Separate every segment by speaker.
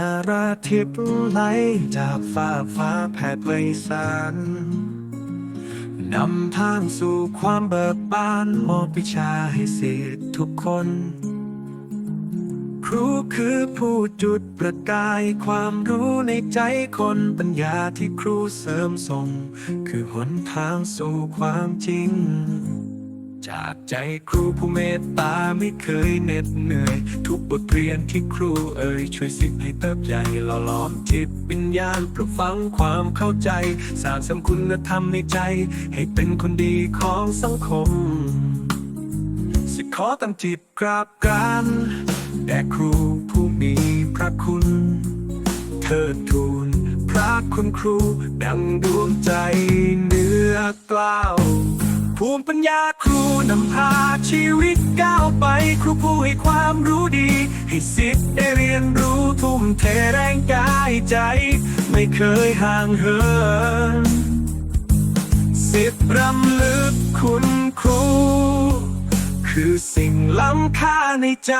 Speaker 1: าราทิพย์ไหลจากฟ้าฟ้าแผ่ไพศาลนำทางสู่ความเบิกบานมอบวิชาให้ศิษย์ทุกคน ครูคือผู้จุดประกายความรู้ในใจคนปัญญาที่ครูเสริมส่ง คือหนทางสู่ความจริง จากใจครูผู้เมตตาไม่เคยเหน็ดเหนื่อย ทุกบทเรียนที่ครูเอ่ยช่วยสิทธิ์ให้เติบใหญ่หล่อหลอมจิตวิญญาณปลุกฝังความเข้าใจ สร้างสรรค์คุณธรรมในใจ ให้เป็นคนดีของสังคม สิขอตั้งจิตกราบกรานแด่ครูผู้มีพระคุณเทิดทูนพระคุณครูดังดวงใจเนื้อกล้าว มิปัญญาครูนำพาชีวิตก้าวไป ครูผู้ให้ความรู้ดี ให้สิทธิ์ได้เรียนรู้ทุ่มเทแรงกายใจ ไม่เคยห่างเหินสิทธิ์รำลึกคุณครู คือสิ่งล้ำค่าในใจ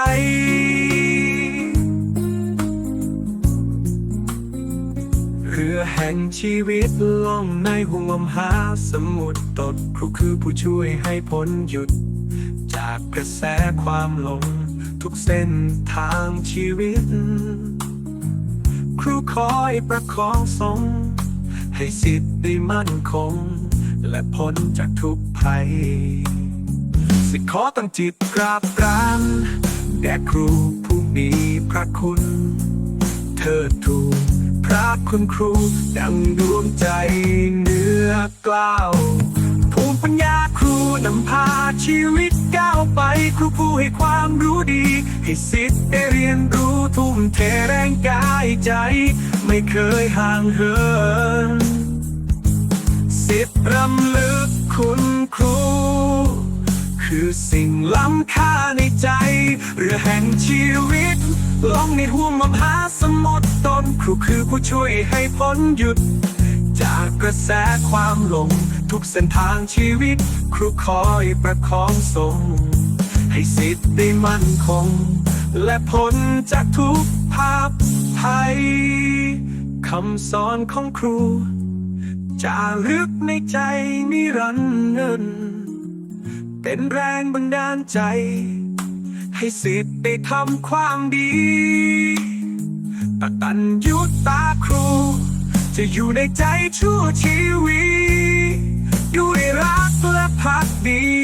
Speaker 1: ห่งชีวิตล่องในห่วงหาสมุทรตดครูคือผู้ช่วยให้พ้นหยุด จากกระแสความหลง ทุกเส้นทางชีวิต ครูคอยประคองทรงให้สิทธิ์ได้มั่นคง และพ้นจากทุกภัย สิขอตั้งจิตกราบกรานแด่ครูผู้มีพระคุณเทิดทูนพระ คุณครู ดังดวงใจเนื้อกล้าวภูมิปัญญาครูนำพาชีวิตก้าวไป ครูผู้ให้ความรู้ดี ให้สิทธิ์ได้เรียนรู้ทุ่มเทแรงกายใจ ไม่เคยห่างเหินสิทธิ์รำลึกคุณครู คือสิ่งล้ำค่าในใจ เรือแห่งชีวิตล่องในห่วงมหาสมุทร รูคือผู้ช่วยให้พ้นหยุด จากกระแสความหลง ทุกเส้นทางชีวิต ครูคอยประคองทรงให้สิทธิ์ได้มั่นคง และพ้นจากทุกภาพภัยคำสอนของครูจารึกในใจนิรันดร์เป็นแรงบันดาลใจ ให้สิทธิ์ได้ทำความดี ตตันยุตาครู จะอยู่ในใจชั่วชีวิตด้วยรักและพักดี